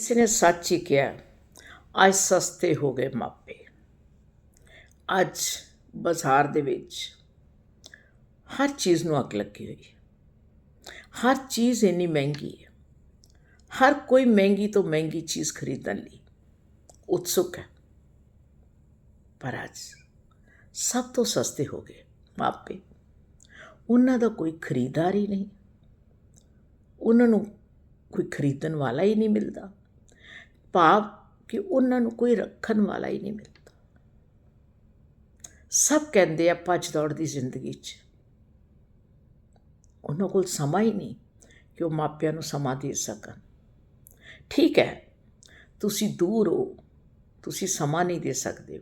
ਕਿਸੇ ਨੇ ਸੱਚ ਹੀ ਕਿਹਾ, ਅੱਜ ਸਸਤੇ ਹੋ ਗਏ ਮਾਪੇ। ਅੱਜ ਬਾਜ਼ਾਰ ਦੇ ਵਿੱਚ ਹਰ ਚੀਜ਼ ਨੂੰ ਅੱਗ ਲੱਗੀ ਹੋਈ ਹੈ। ਹਰ ਚੀਜ਼ ਇੰਨੀ ਮਹਿੰਗੀ ਹੈ। ਹਰ ਕੋਈ ਮਹਿੰਗੀ ਤੋਂ ਮਹਿੰਗੀ ਚੀਜ਼ ਖਰੀਦਣ ਲਈ ਉਤਸੁਕ ਹੈ। ਪਰ ਅੱਜ ਸਭ ਤੋਂ ਸਸਤੇ ਹੋ ਗਏ ਮਾਪੇ। ਉਹਨਾਂ ਦਾ ਕੋਈ ਖਰੀਦਦਾਰ ਹੀ ਨਹੀਂ। ਉਹਨਾਂ ਨੂੰ ਕੋਈ ਖਰੀਦਣ ਵਾਲਾ ਹੀ ਨਹੀਂ ਮਿਲਦਾ। ਭਾਵ ਕਿ ਉਹਨਾਂ ਨੂੰ ਕੋਈ ਰੱਖਣ ਵਾਲਾ ਹੀ ਨਹੀਂ ਮਿਲਦਾ। ਸਭ ਕਹਿੰਦੇ ਆ, ਭੱਜ ਦੌੜ ਦੀ ਜ਼ਿੰਦਗੀ 'ਚ। ਉਹਨਾਂ ਕੋਲ ਸਮਾਂ ਹੀ ਨਹੀਂ ਕਿ ਉਹ ਮਾਪਿਆਂ ਨੂੰ ਸਮਾਂ ਦੇ ਸਕਣ। ਠੀਕ ਹੈ, ਤੁਸੀਂ ਦੂਰ ਹੋ, ਤੁਸੀਂ ਸਮਾਂ ਨਹੀਂ ਦੇ ਸਕਦੇ,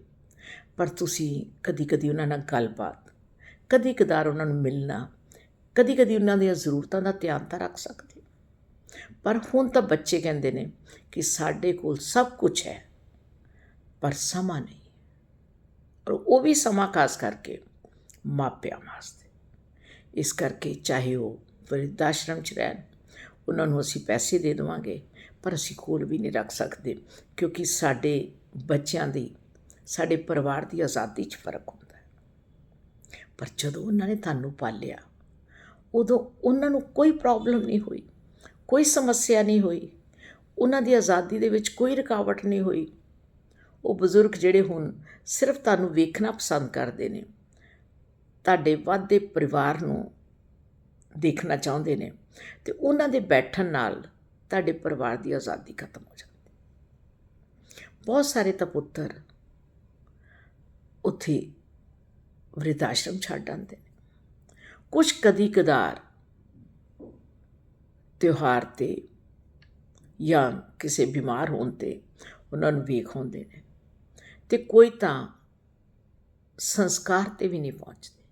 ਪਰ ਤੁਸੀਂ ਕਦੀ ਕਦੀ ਉਹਨਾਂ ਨਾਲ ਗੱਲਬਾਤ ਕਦੀ ਕਦਾਰ ਉਹਨਾਂ ਨੂੰ ਮਿਲਣਾ ਕਦੀ ਕਦੀ ਉਹਨਾਂ ਦੀਆਂ ਜ਼ਰੂਰਤਾਂ ਦਾ ਧਿਆਨ ਤਾਂ ਰੱਖ ਸਕਦੇ ਪਰ ਹੁਣ ਤਾਂ ਬੱਚੇ ਕਹਿੰਦੇ ਨੇ ਕਿ ਸਾਡੇ ਕੋਲ ਸਭ ਕੁਝ ਹੈ, ਪਰ ਸਮਾਂ ਨਹੀਂ। ਔਰ ਉਹ ਵੀ ਸਮਾਂ ਖਾਸ ਕਰਕੇ ਮਾਪਿਆਂ ਵਾਸਤੇ। ਇਸ ਕਰਕੇ ਚਾਹੇ ਉਹ ਵਰਿੱਧ ਆਸ਼ਰਮ 'ਚ ਰਹਿਣ, ਉਹਨਾਂ ਨੂੰ ਅਸੀਂ ਪੈਸੇ ਦੇ ਦੇਵਾਂਗੇ, ਪਰ ਅਸੀਂ ਕੋਲ ਵੀ ਨਹੀਂ ਰੱਖ ਸਕਦੇ, ਕਿਉਂਕਿ ਸਾਡੇ ਬੱਚਿਆਂ ਦੀ, ਸਾਡੇ ਪਰਿਵਾਰ ਦੀ ਆਜ਼ਾਦੀ 'ਚ ਫ਼ਰਕ ਹੁੰਦਾ ਹੈ। ਪਰ ਜਦੋਂ ਉਹਨਾਂ ਨੇ ਤੁਹਾਨੂੰ ਪਾਲਿਆ, ਉਦੋਂ ਉਹਨਾਂ ਨੂੰ ਕੋਈ ਪ੍ਰੋਬਲਮ ਨਹੀਂ ਹੋਈ। ਕੋਈ ਸਮੱਸਿਆ ਨਹੀਂ ਹੋਈ। ਉਹਨਾਂ ਦੀ ਆਜ਼ਾਦੀ ਦੇ ਵਿੱਚ ਕੋਈ ਰੁਕਾਵਟ ਨਹੀਂ ਹੋਈ। ਉਹ ਬਜ਼ੁਰਗ ਜਿਹੜੇ ਹੁਣ ਸਿਰਫ ਤੁਹਾਨੂੰ ਵੇਖਣਾ ਪਸੰਦ ਕਰਦੇ ਨੇ। ਤੁਹਾਡੇ ਵੱਧਦੇ ਪਰਿਵਾਰ ਨੂੰ ਦੇਖਣਾ ਚਾਹੁੰਦੇ ਨੇ ਤੇ ਉਹਨਾਂ ਦੇ ਬੈਠਣ ਨਾਲ ਤੁਹਾਡੇ ਪਰਿਵਾਰ ਦੀ ਆਜ਼ਾਦੀ ਖਤਮ ਹੋ ਜਾਂਦੀ। ਬਹੁਤ ਸਾਰੇ ਤਪੁੱਤਰ ਉੱਥੇ ਵਰਿੱਧ ਆਸ਼ਰਮ ਛੱਡ ਆਉਂਦੇ ਨੇ। ਕੁਝ ਕਦੀ ਕਦਾਰ ਤਿਉਹਾਰ ਤੇ ਜਾਂ ਕਿਸੇ ਬਿਮਾਰ ਹੋਣ ਤੇ ਉਹਨਾਂ ਨੂੰ ਵੇਖ ਹੁੰਦੇ ਨੇ ਤੇ ਕੋਈ ਤਾਂ ਸੰਸਕਾਰ ਤੇ ਵੀ ਨਹੀਂ ਪਹੁੰਚਦੇ।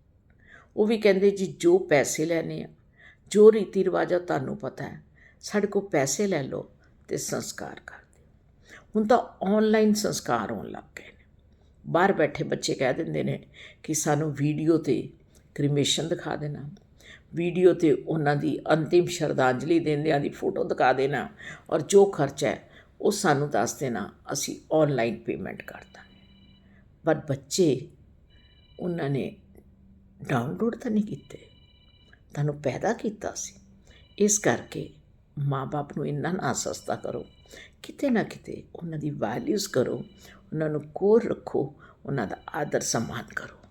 ਉਹ ਵੀ ਕਹਿੰਦੇ ਜੀ, ਜੋ ਪੈਸੇ ਲੈਣੇ ਆ, ਜੋ ਰੀਤੀ ਰਿਵਾਜ ਆ, ਤੁਹਾਨੂੰ ਪਤਾ ਹੈ, ਸਾਡੇ ਕੋਲ ਪੈਸੇ ਲੈ ਲਓ ਤੇ ਸੰਸਕਾਰ ਕਰ ਦਿਓ। ਹੁਣ ਤਾਂ ਆਨਲਾਈਨ ਸੰਸਕਾਰ ਹੋਣ ਲੱਗ ਗਏ ਨੇ। ਬਾਹਰ ਬੈਠੇ ਬੱਚੇ ਕਹਿ ਦਿੰਦੇ ਨੇ ਕਿ ਸਾਨੂੰ ਵੀਡੀਓ ਤੇ ਕ੍ਰੀਮੇਸ਼ਨ ਦਿਖਾ ਦੇਣਾ। ਵੀਡੀਓ ਤੇ ਉਹਨਾਂ ਦੀ ਅੰਤਿਮ ਸ਼ਰਧਾਂਜਲੀ ਦਿੰਦਿਆਂ ਦੀ ਫੋਟੋ ਦਿਖਾ ਦੇਣਾ ਔਰ ਜੋ ਖਰਚਾ ਹੈ, ਉਹ ਸਾਨੂੰ ਦੱਸ ਦੇਣਾ। ਅਸੀਂ ਆਨਲਾਈਨ ਪੇਮੈਂਟ ਕਰ ਦਾਂਗੇ। ਪਰ ਬੱਚੇ, ਉਹਨਾਂ ਨੇ ਡਾਊਨਲੋਡ ਤਾਂ ਨਹੀਂ ਕੀਤੇ। ਤੁਹਾਨੂੰ ਪੈਦਾ ਕੀਤਾ ਸੀ। ਇਸ ਕਰਕੇ ਮਾਪੇ ਨੂੰ ਇੰਨਾ ਨਾ ਸਸਤਾ ਕਰੋ। ਕਿਤੇ ਨਾ ਕਿਤੇ ਉਹਨਾਂ ਦੀ ਵੈਲਿਊਜ਼ ਕਰੋ। ਉਹਨਾਂ ਨੂੰ ਕੋਲ ਰੱਖੋ। ਉਹਨਾਂ ਦਾ ਆਦਰ ਸਨਮਾਨ ਕਰੋ।